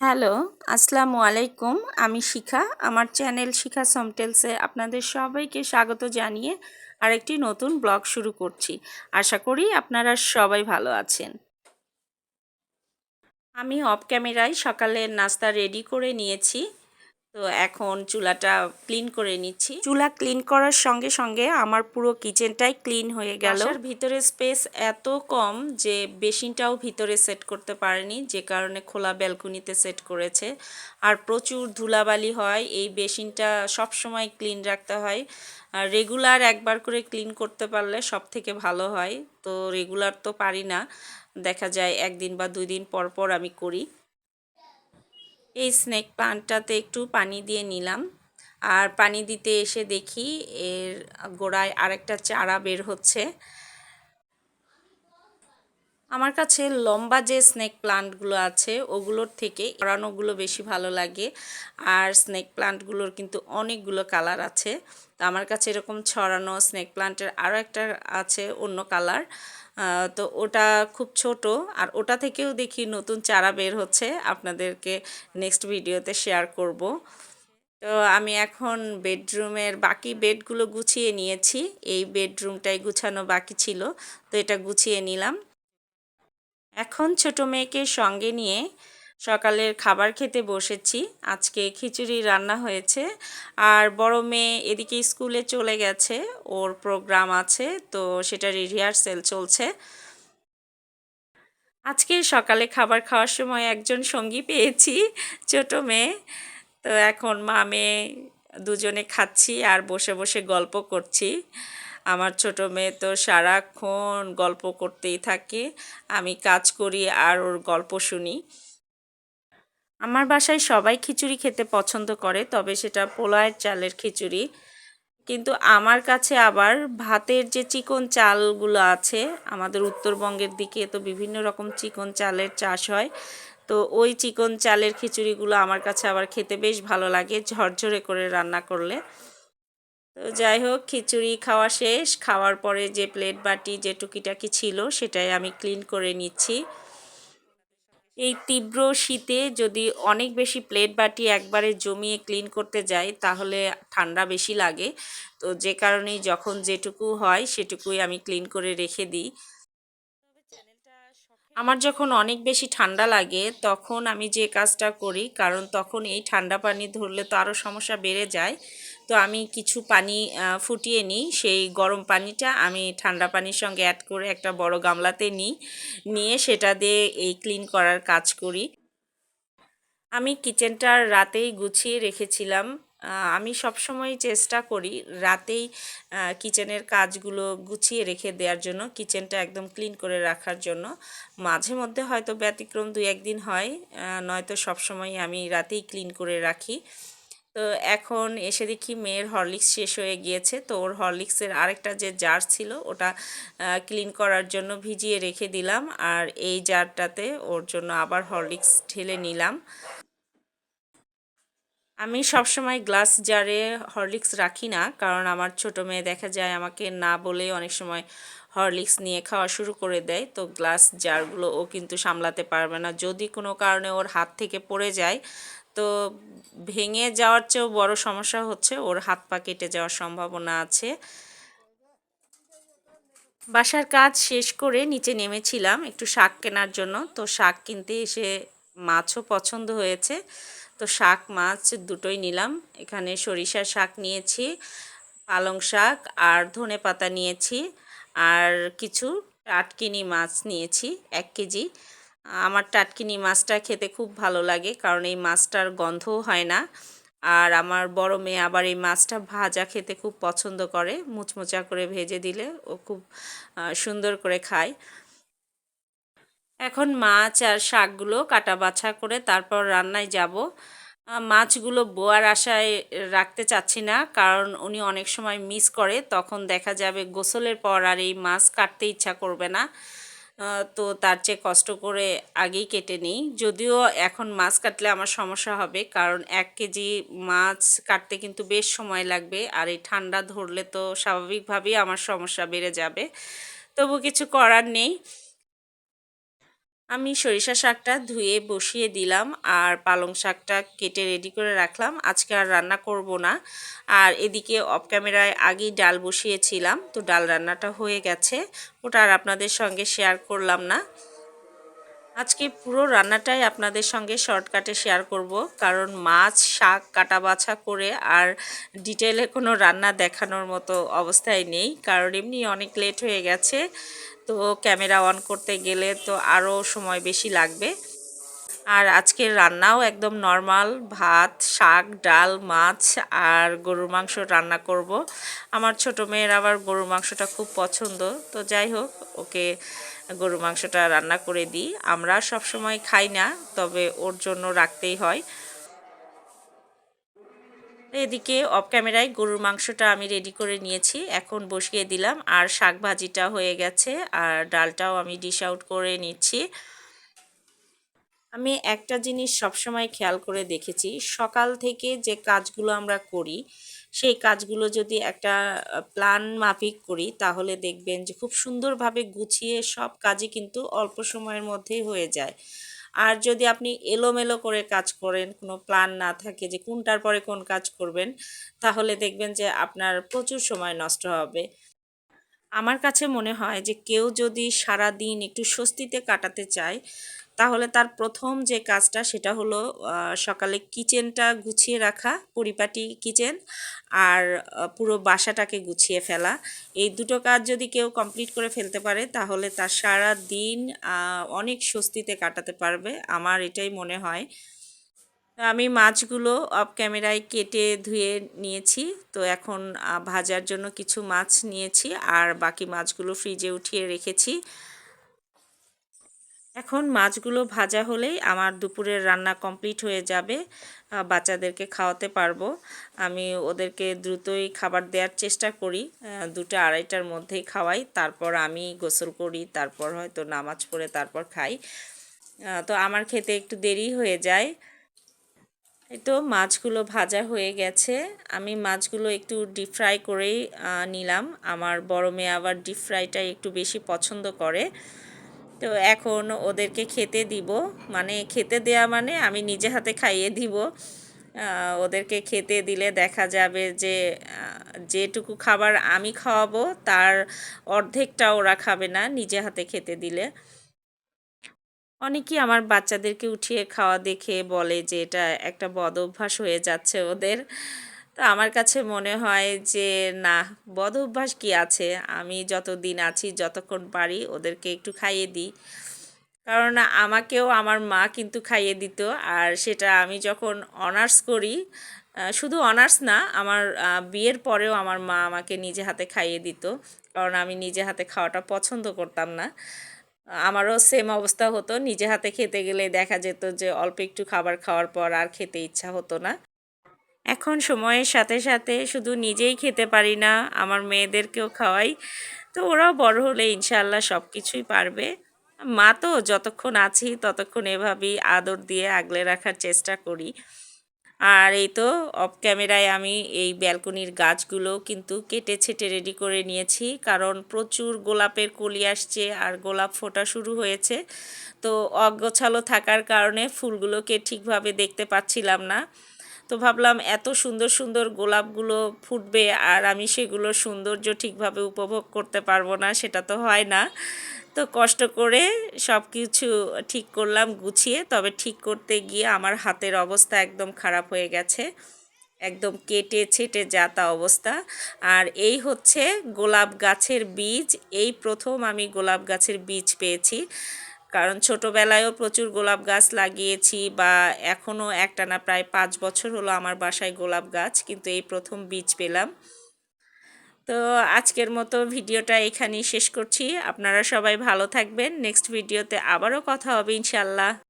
Hello, আসসালামু আলাইকুম। আমি শিখা, আমার চ্যানেল শিখা সমটেলসে আপনাদের সবাইকে স্বাগত জানিয়ে আরেকটি নতুন ব্লগ শুরু করছি। আশা করি আপনারা সবাই ভালো আছেন। আমি অফ ক্যামেরায় সকালের নাস্তা রেডি করে নিয়েছি। তো এখন চুলাটা ক্লিন করে নিচ্ছি। চুলা ক্লিন করার সঙ্গে সঙ্গে আমার পুরো কিচেনটাই ক্লিন হয়ে গেল। ভিতরে স্পেস এত কম যে বেসিনটাও ভিতরে সেট করতে পারেনি যে কারণে খোলা ব্যালকনিতে সেট করেছে। আর প্রচুর ধুলাবালি হয় এই বেসিনটা সব সময় ক্লিন রাখতে হয়। আর রেগুলার একবার করে ক্লিন করতে পারলে সব থেকে ভালো হয়। তো রেগুলার তো পারি না দেখা যায় একদিন বা দুই দিন পর পর আমি করি। এই স্নেক প্লান্টটাতে একটু পানি দিয়ে নিলাম। আর পানি দিতে এসে দেখি এর গোড়ায় আরেকটা চারা বের হচ্ছে। আমার কাছে লম্বা যে স্নেক প্লান্টগুলো আছে, ওগুলোর থেকে ছড়ানোগুলো বেশি ভালো লাগে। আর স্নেক প্লান্টগুলোর কিন্তু অনেকগুলো কালার আছে। তো আমার কাছে এরকম ছড়ানো স্নেক প্লান্টের আরও একটা আছে, অন্য কালার। তো ওটা খুব ছোট। আর ওটা থেকেও দেখি নতুন চারা বের হচ্ছে। আপনাদেরকে নেক্সট ভিডিওতে শেয়ার করব। তো আমি এখন বেডরুমের বাকি বেডগুলো গুছিয়ে নিয়েছি। এই বেডরুমটাই গুছানো বাকি ছিল, তো এটা গুছিয়ে নিলাম। এখন ছোট মেয়েকে সঙ্গে নিয়ে সকালের খাবার খেতে বসেছি। আজকে খিচুড়ি রান্না হয়েছে। আর বড় মেয়ে এদিকে স্কুলে চলে গেছে। ওর প্রোগ্রাম আছে, তো সেটা রিহার্সেল চলছে। আজকে সকালে খাবার খাওয়ার সময় একজন সঙ্গী পেয়েছি, ছোট মেয়ে। তো এখন মা মেয়ে দুজনে খাচ্ছি আর বসে বসে গল্প করছি। আমার ছোট মেয়ে তো সারাক্ষণ গল্প করতেই থাকে। আমি কাজ করি আর ওর গল্প শুনি। আমার বাসায় সবাই খিচুড়ি খেতে পছন্দ করে, তবে সেটা পোলায়ের চালের খিচুড়ি। কিন্তু আমার কাছে আবার ভাতের যে চিকন চালগুলো আছে, আমাদের উত্তরবঙ্গের দিকে তো বিভিন্ন রকম চিকন চালের চাষ হয়, তো ওই চিকন চালের খিচুড়িগুলো আমার কাছে আবার খেতে বেশ ভালো লাগে, ঝরঝরে করে রান্না করলে। তো যাই হোক, খিচুড়ি খাওয়া শেষ, খাওয়ার পরে যে প্লেট বাটি যে টুকিটাকি ছিল, সেটাই আমি ক্লিন করে নিচ্ছি। এই তীব্র শীতে যদি অনেক বেশি প্লেট বাটি একবারে জমিয়ে ক্লিন করতে যাই, তাহলে ঠান্ডা বেশি লাগে। তো যে কারণেই যখন যেটুকু হয়, সেটুকুই আমি ক্লিন করে রেখে দিই। আমার যখন অনেক বেশি ঠান্ডা লাগে, তখন আমি যে কাজটা করি, কারণ তখন এই ঠান্ডা পানি ধরলে তো আরও সমস্যা বেড়ে যায়। তো আমি কিছু পানি ফুটিয়ে নিই। সেই গরম পানিটা আমি ঠান্ডা পানির সঙ্গে অ্যাড করে একটা বড় গামলাতে নিই। নিয়ে সেটা দিয়ে এই ক্লিন করার কাজ করি। আমি কিচেনটার রাতেই গুছিয়ে রেখেছিলাম। আমি সবসময় চেষ্টা করি রাতেই কিচেনের কাজগুলো গুছিয়ে রেখে দেওয়ার জন্য কিচেনটা একদম ক্লিন করে রাখার জন্য। মাঝে মধ্যে হয়তো ব্যতিক্রম দু একদিন হয় নয়তো সবসময় আমি রাতেই ক্লিন করে রাখি। তো এখন এসে দেখি মেয়ের হরলিক্স শেষ হয়ে গিয়েছে। তো ওর হরলিক্সের আরেকটা যে জার ছিল, ওটা ক্লিন করার জন্য ভিজিয়ে রেখে দিলাম। আর এই জারটাতে ওর জন্য আবার হরলিক্স ঢেলে নিলাম। আমি সবসময় গ্লাস জারে হরলিক্স রাখি না, কারণ আমার ছোট মেয়ে দেখা যায় আমাকে না বলে অনেক সময় হরলিক্স নিয়ে খাওয়া শুরু করে দেয়। তো গ্লাস জারগুলো ও কিন্তু সামলাতে পারবে না। যদি কোনো কারণে ওর হাত থেকে পড়ে যায় তো ভেঙে যাওয়ার চেয়েও বড় সমস্যা হচ্ছে ওর হাত পা কেটে যাওয়ার সম্ভাবনা আছে। বাসার কাজ শেষ করে নিচে নেমেছিলাম একটু শাক কেনার জন্য। তো শাক কিনতে এসে মাছও পছন্দ হয়েছে। তো শাক, মাছ দুটোই নিলাম। এখানে সরিষার শাক নিয়েছি, পালং শাক আর ধনে পাতা নিয়েছি। আর কিছু টাটকিনি মাছ নিয়েছি, এক কেজি। আমার টাটকিনি মাছটা খেতে খুব ভালো লাগে, কারণ এই মাছটার গন্ধও হয় না। আর আমার বড় মেয়ে আবার এই মাছটা ভাজা খেতে খুব পছন্দ করে, মুচমুচা করে ভেজে দিলে ও খুব সুন্দর করে খায়। এখন মাছ আর শাকগুলো কাটা বাছা করে তারপর রান্নায় যাব। মাছগুলো বোয়ার আশায় রাখতে চাচ্ছি না, কারণ উনি অনেক সময় মিস করে, তখন দেখা যাবে গোসলের পর আর এই মাছ কাটতে ইচ্ছা করবে না। তো তার চেয়ে কষ্ট করে আগেই কেটে নিই। যদিও এখন মাছ কাটলে আমার সমস্যা হবে, কারণ এক কেজি মাছ কাটতে কিন্তু বেশ সময় লাগবে, আর এই ঠান্ডা ধরলে তো স্বাভাবিকভাবেই আমার সমস্যা বেড়ে যাবে। তবু কিছু করার নেই। আমি সরিষা শাকটা ধুয়ে বসিয়ে দিলাম আর পালং শাকটা কেটে রেডি করে রাখলাম। আজকে আর রান্না করব না। আর এদিকে অফ ক্যামেরায় আগেই ডাল বসিয়েছিলাম, তো ডাল রান্নাটা হয়ে গেছে। ওটা আর আপনাদের সঙ্গে শেয়ার করলাম না। আজকে পুরো রান্নাটাই আপনাদের সঙ্গে শর্টকাটে শেয়ার করব, কারণ মাছ, শাক কাটা বাছা করে আর ডিটেলে কোনো রান্না দেখানোর মতো অবস্থায় নেই, কারণ এমনি অনেক লেট হয়ে গেছে। তো ক্যামেরা অন করতে গেলে তো আরও সময় বেশি লাগবে। আর আজকের রান্নাও একদম নর্মাল, ভাত, শাক, ডাল, মাছ আর গরুর মাংস রান্না করব। আমার ছোট মেয়ের আবার গরুর মাংসটা খুব পছন্দ, তো যাই হোক, ওকে গরুর মাংসটা রান্না করে দিই। আমরা সব সময় খাই না, তবে ওর জন্য রাখতেই হয়। এদিকে অফ ক্যামেরায় গরুর মাংসটা আমি রেডি করে নিয়েছি। এখন বসিয়ে দিলাম। আর শাক ভাজিটা হয়ে গেছে। আর ডালটাও আমি ডিশ আউট করে নিচ্ছি। আমি একটা জিনিস সবসময় খেয়াল করে দেখেছি। সকাল থেকে যে কাজগুলো আমরা করি, সেই কাজগুলো যদি একটা প্ল্যান মাফিক করি, তাহলে দেখবেন যে খুব সুন্দরভাবে গুছিয়ে সব কাজই কিন্তু অল্প সময়ের মধ্যেই হয়ে যায়। আর যদি আপনি এলোমেলো করে কাজ করেন, কোনো প্ল্যান না থাকে যে কোনটার পরে কোন কাজ করবেন, তাহলে দেখবেন যে আপনার প্রচুর সময় নষ্ট হবে। আমার কাছে মনে হয় যে কেউ যদি সারা দিন একটু স্বস্তিতে কাটাতে চায় তাহলে তার প্রথম যে কাজটা সেটা হলো সকালে কিচেনটা গুছিয়ে রাখা, পরিপাটি কিচেন আর পুরো বাসাটাকে গুছিয়ে ফেলা। এই দুটো কাজ যদি কেউ কমপ্লিট করে ফেলতে পারে, তাহলে তার সারা দিন অনেক স্বস্তিতে কাটাতে পারবে। আমার এটাই মনে হয়। আমি মাছগুলো অফ ক্যামেরায় কেটে ধুয়ে নিয়েছি। তো এখন ভাজার জন্য কিছু মাছ নিয়েছি আর বাকি মাছগুলো ফ্রিজে উঠিয়ে রেখেছি। এখন মাছগুলো ভাজা হলেই আমার দুপুরের রান্না কমপ্লিট হয়ে যাবে। বাচ্চাদেরকে খাওয়াতে পারব। আমি ওদেরকে দ্রুতই খাবার দেওয়ার চেষ্টা করি। দুটো আড়াইটার মধ্যেই খাওয়াই। তারপর আমি গোসল করি, তারপর হয়তো নামাজ পড়ে তারপর খাই। তো আমার খেতে একটু দেরি হয়ে যায়। এই তো মাছগুলো ভাজা হয়ে গেছে। আমি মাছগুলো একটু ডিপ ফ্রাই করেই নিলাম। আমার বড় মেয়ে আবার ডিপ ফ্রাইটাই একটু বেশি পছন্দ করে। তো এখন ওদেরকে খেতে দিব। মানে খেতে দেয়া মানে আমি নিজে হাতে খাইয়ে দিব। ওদেরকে খেতে দিলে দেখা যাবে যে যেটুকু খাবার আমি খাওয়াবো তার অর্ধেকটা ওরা খাবে না নিজে হাতে খেতে দিলে। অনেকেই আমার বাচ্চাদেরকে উঠিয়ে খাওয়া দেখে বলে যে, এটা একটা বদ অভ্যাস হয়ে যাচ্ছে ওদের। তো আমার কাছে মনে হয় যে, না, বদ অভ্যাস কী আছে? আমি যতদিন আছি, যতক্ষণ পারি, ওদেরকে একটু খাইয়ে দিই। কারণ আমাকেও আমার মা কিন্তু খাইয়ে দিত, আর সেটা আমি যখন অনার্স করি শুধু অনার্স না, আমার বিয়ের পরেও আমার মা আমাকে নিজে হাতে খাইয়ে দিত, কারণ আমি নিজে হাতে খাওয়াটা পছন্দ করতাম না। আমারও সেম অবস্থা হতো, নিজে হাতে খেতে গেলে দেখা যেত যে, অল্প একটু খাবার খাওয়ার পর আর খেতে ইচ্ছা হতো না। এখন সময়ের সাথে সাথে শুধু নিজেই খেতে পারি না, আমার মেয়েদেরকেও খাওয়াই। তো ওরাও বড় হলে ইনশাল্লাহ সব কিছুই পারবে। মা তো যতক্ষণ আছি ততক্ষণ এভাবেই আদর দিয়ে আগলে রাখার চেষ্টা করি। আর এই তো অফ ক্যামেরায় আমি এই ব্যালকনির গাছগুলো কিন্তু কেটে ছেটে রেডি করে নিয়েছি, কারণ প্রচুর গোলাপের কলি আসছে আর গোলাপ ফোটা শুরু হয়েছে। তো অগোছালো থাকার কারণে ফুলগুলোকে ঠিকভাবে দেখতে পাচ্ছিলাম না। তো ভাবলাম এত সুন্দর সুন্দর গোলাপগুলো ফুটবে আর আমি সেগুলোর সৌন্দর্য ঠিকভাবে উপভোগ করতে পারব না, সেটা তো হয় না। তো কষ্ট করে সব কিছু ঠিক করলাম, গুছিয়ে। তবে ঠিক করতে গিয়ে আমার হাতের অবস্থা একদম খারাপ হয়ে গেছে। একদম কেটে ছেটে যাতা অবস্থা। আর এই হচ্ছে গোলাপ গাছের বীজ। এই প্রথম আমি গোলাপ গাছের বীজ পেয়েছি। কারণ ছোটোবেলায়ও প্রচুর গোলাপ গাছ লাগিয়েছি বা এখনও একটানা প্রায় পাঁচ বছর হলো আমার বাসায় গোলাপ গাছ, কিন্তু এই প্রথম বীজ পেলাম। তো আজকের মতো ভিডিওটা এখানেই শেষ করছি। আপনারা সবাই ভালো থাকবেন। নেক্সট ভিডিওতে আবারও কথা হবে ইনশাল্লাহ।